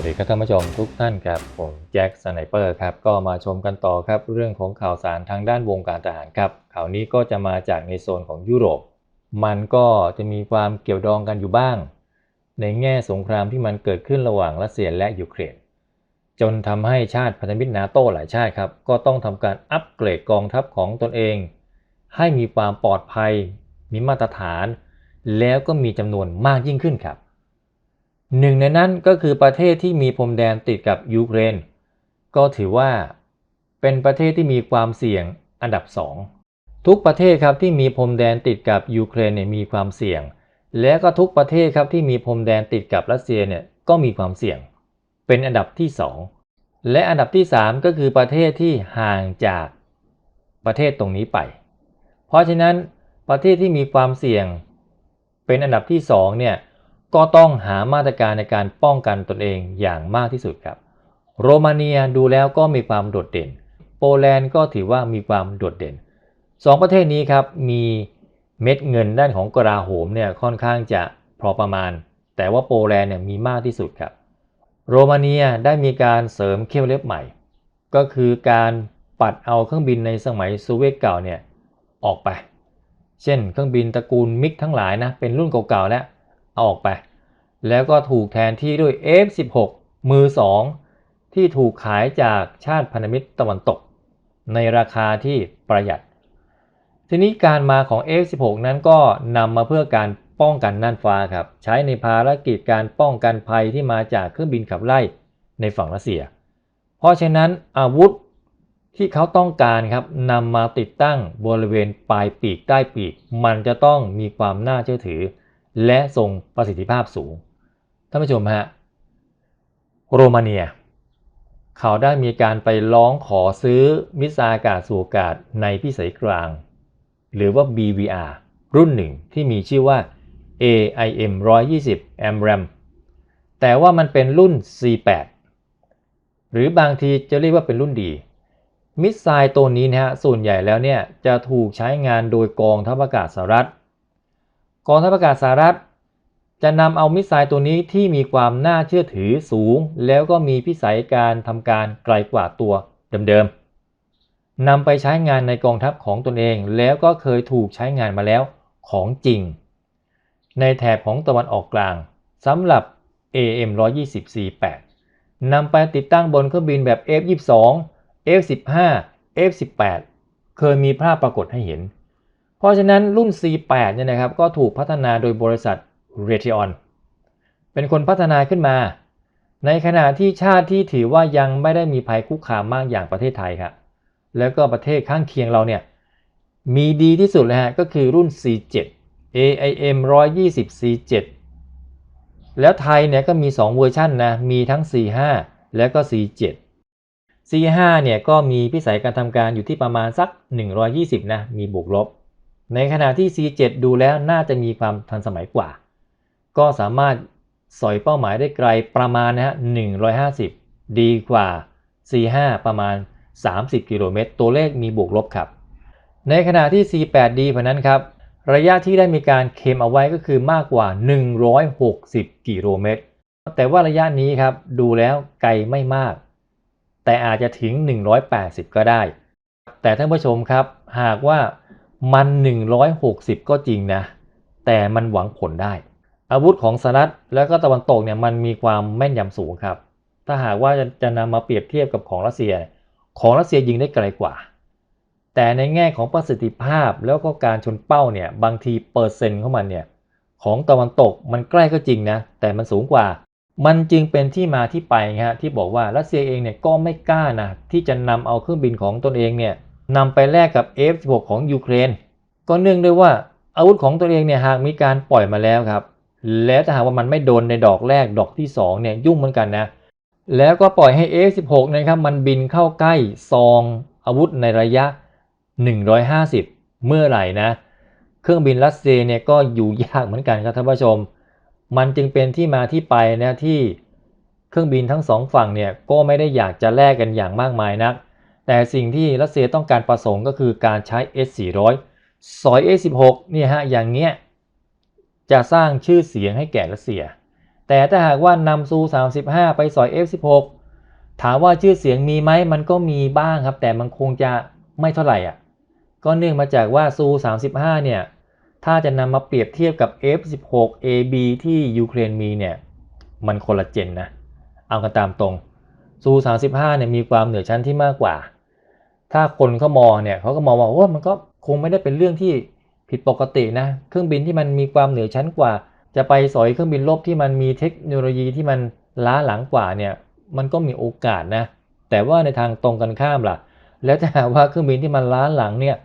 วัสดีครับท่านผู้ชมทุกท่านครับผมแจ็คสไนเปอร์ครับก็มาชมกันต่อครับเรื่องของข่าวสารทางด้านวงการทหารครับข่าวนี้ก็จะมาจากในโซนของยุโรป มันก็จะมีความเกี่ยวดองกันอยู่บ้าง ในแง่สงครามที่มันเกิดขึ้นระหว่างรัสเซียและยูเครนจนทำให้ชาติพันธมิตรนาโต้หลายชาติครับก็ต้องทำการอัปเกรดกองทัพของตนเอง ให้มีความปลอดภัย มีมาตรฐาน แล้วก็มีจำนวนมากยิ่งขึ้นครับ หนึ่งในนั้นก็คือประเทศที่มีพรมแดนติดกับยูเครน ก็ถือว่าเป็นประเทศที่มีความเสี่ยงอันดับ 2 ทุกประเทศครับที่มีพรมแดนติดกับยูเครนเนี่ยมีความเสี่ยง และก็ทุกประเทศครับที่มีพรมแดนติดกับรัสเซียเนี่ยก็มีความเสี่ยง เป็นอันดับที่ 2 และอันดับที่ 3 ก็คือประเทศที่ห่างจากประเทศตรงนี้ไป เพราะฉะนั้นประเทศที่มีความเสี่ยง เป็นอันดับที่2เนี่ย ก็ต้องหามาตรการในการป้องกันตนเองอย่างมากที่สุดครับ โรมาเนียดูแล้วก็มีความโดดเด่น โปแลนด์ก็ถือว่ามีความโดดเด่นสองประเทศนี้ครับมีเม็ดเงินด้านของกราโหมเนี่ยค่อนข้างจะพอประมาณ แต่ว่าโปแลนด์เนี่ยมีมากที่สุดครับ โรมาเนียได้มีการเสริมเขี้ยวเล็บใหม่ ก็คือการปัดเอาเครื่องบินในสมัยโซเวียตเก่าเนี่ยออกไป เช่น เครื่องบินตระกูลมิกทั้งหลายนะเป็นรุ่นเก่าๆแล้ว อออกไป แล้วก็ถูกแทนที่ด้วย F16 มือ 2 ที่ถูกขายจากชาติพันธมิตรตะวันตก ในราคาที่ประหยัด ทีนี้การมาของ F16 นั้นก็นำมาเพื่อการป้องกันน่านฟ้าครับ ใช้ในภารกิจการป้องกันภัยที่มาจากเครื่องบินขับไล่ในฝั่งรัสเซีย เพราะฉะนั้นอาวุธที่เขาต้องการครับนำมาติดตั้งบริเวณปลายปีกใต้ปีก มันจะต้องมีความน่าเชื่อถือ และทรงประสิทธิภาพสูง ท่านผู้ชมฮะ โรมาเนีย เขาได้มีการไปร้องขอซื้อมิสซาอากาศสู่อากาศในพิสัยกลาง หรือว่า BVR รุ่นหนึ่งที่มีชื่อว่า AIM 120 AMRAM แต่ว่ามันเป็นรุ่น C8 หรือบางทีจะเรียกว่าเป็นรุ่นดี มิสไซล์ตัวนี้นะฮะส่วนใหญ่แล้วเนี่ยจะถูกใช้งานโดยกองทัพอากาศสหรัฐ องทัพอากาศสหรัฐ จะนำเอามิสไซล์ตัวนี้ที่มีความน่าเชื่อถือสูง แล้วก็มีพิสัยการทำการไกลกว่าตัวเดิมๆนำไปใช้งานในกองทัพของตนเอง แล้วก็เคยถูกใช้งานมาแล้วของจริง ในแถบของตะวันออกกลางสำหรับ AM 120 C8 นำไปติดตั้งบนเครื่องบินแบบ F22 F15 F18 เคยมีภาพปรากฏให้เห็น เพราะฉะนั้นรุ่น C8 เนี่ยนะครับก็ถูกพัฒนาโดยบริษัท r a t i o n เป็นคนพัฒนาขึ้นมา ในขณะที่ชาติที่ถือว่ายังไม่ได้มีภัยคุกคามมากอย่างประเทศไทยครับแล้วก็ประเทศข้างเคียงเราเนี่ยมีดีที่สุดเลยฮะก็คือรุ่น C7 AIM 120 C7 แล้วไทยเนี่ยก็มี 2 เวอร์ชันนะ มีทั้ง C5 แล้วก็ C7 C5 เนี่ยก็มีพิสัยการทำการอยู่ที่ประมาณสัก 120 นะ มีบวกลบ ในขณะที่ C7 ดูแล้วน่าจะมีความทันสมัยกว่า ก็สามารถสอยเป้าหมายได้ไกลประมาณนะฮะ150 ดีกว่า C5 ประมาณ 30 กิโลเมตร ตัวเลขมีบวกลบครับ ในขณะที่ C8 ดีกว่านั้นครับ ระยะที่ได้มีการเคลมเอาไว้ก็คือมากกว่า 160 กิโลเมตร แต่ว่าระยะนี้ครับดูแล้วไกลไม่มาก แต่อาจจะถึง 180 ก็ได้ แต่ท่านผู้ชมครับหากว่า มัน 160 ก็จริงนะ แต่มันหวังผลได้ อาวุธของสหรัฐและก็ตะวันตกเนี่ยมันมีความแม่นยำสูงครับ ถ้าหากว่าจะจะนำมาเปรียบเทียบกับของรัสเซีย ของรัสเซียยิงได้ไกลกว่า แต่ในแง่ของประสิทธิภาพแล้วก็การชนเป้าเนี่ยบางทีเปอร์เซ็นต์ของมันเนี่ยของตะวันตกมันใกล้ก็จริงนะ แต่มันสูงกว่า มันจึงเป็นที่มาที่ไปฮะที่บอกว่ารัสเซียเองเนี่ยก็ไม่กล้านะที่จะนำเอาเครื่องบินของตนเองเนี่ย นำไปแลกกับ F16 ของยูเครน ก็เนื่องด้วยว่าอาวุธของตัวเองเนี่ยหากมีการปล่อยมาแล้วครับ แล้วถ้าหากว่ามันไม่โดนในดอกแรกดอกที่2เนี่ยยุ่งเหมือนกันนะ แล้วก็ปล่อยให้ F16 นะครับมันบินเข้าใกล้ซองอาวุธในระยะ 150 เมื่อไหร่นะ เครื่องบินรัสเซียเนี่ยก็อยู่ยากเหมือนกันครับท่านผู้ชม มันจึงเป็นที่มาที่ไปนะที่เครื่องบินทั้งสองฝั่งเนี่ยก็ไม่ได้อยากจะแลกกันอย่างมากมายนัก แต่สิ่งที่รัสเซียต้องการประสงค์ก็คือการใช้ S400 สอย S16 เนี่ยฮะอย่างเงี้ยจะสร้างชื่อเสียงให้แก่รัสเซีย แต่ถ้าหากว่านำซู 35 ไปสอย F16 ถามว่าชื่อเสียงมีไหมมันก็มีบ้างครับ แต่มันคงจะไม่เท่าไหร่อะก็เนื่องมาจากว่าซู 35 เนี่ยถ้าจะนำมาเปรียบเทียบกับ F16 AB ที่ยูเครนมีเนี่ยมันคนละเจนนะ เอากันตามตรง ซู35เนี่ยมีความเหนือชั้นที่มากกว่า ถ้าคนเขามองเนี่ยเขาก็มองว่าโอ้มันก็คงไม่ได้เป็นเรื่องที่ผิดปกตินะ เครื่องบินที่มันมีความเหนือชั้นกว่า จะไปสอยเครื่องบินรบที่มันมีเทคโนโลยีที่มันล้าหลังกว่าเนี่ย มันก็มีโอกาสนะ แต่ว่าในทางตรงกันข้ามล่ะ แล้วถ้าหากว่าเครื่องบินที่มันล้าหลังเนี่ย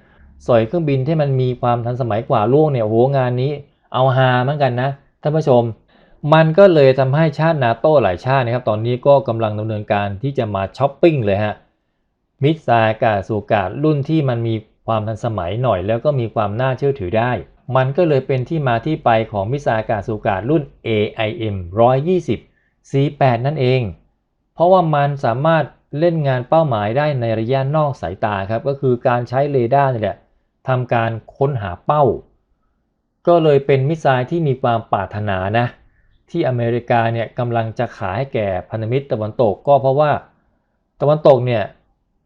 สอยเครื่องบินที่มันมีความทันสมัยกว่าล่วงเนี่ยโหงานนี้ เอาฮาเหมือนกันนะท่านผู้ชม มันก็เลยทำให้ชาตินาโต้หลายชาตินะครับ ตอนนี้ก็กำลังดำเนินการที่จะมาช้อปปิ้งเลยฮะ มิสไซล์อากาศสู่อากาศรุ่นที่มันมีความทันสมัยหน่อย แล้วก็มีความน่าเชื่อถือได้ มันก็เลยเป็นที่มาที่ไปของมิสไซล์อากาศสู่อากาศรุ่น AIM 120 C8 นั่นเอง เพราะว่ามันสามารถเล่นงานเป้าหมายได้ในระยะนอกสายตาครับ ก็คือการใช้เรดาร์นี่แหละทำการค้นหาเป้า ก็เลยเป็นมิสไซล์ที่มีความปรารถนานะ ที่อเมริกาเนี่ยกำลังจะขายให้แก่พันธมิตรตะวันตกก็เพราะว่าตะวันตกเนี่ย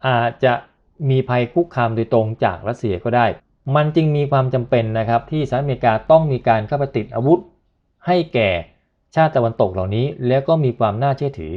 อาจจะมีภัยคุกคามโดยตรงจากรัสเซียก็ได้ มันจึงมีความจำเป็นนะครับที่สหรัฐอเมริกาต้องมีการเข้าไปติดอาวุธ ให้แก่ชาติตะวันตกเหล่านี้ แล้วก็มีความน่าเชื่อถือ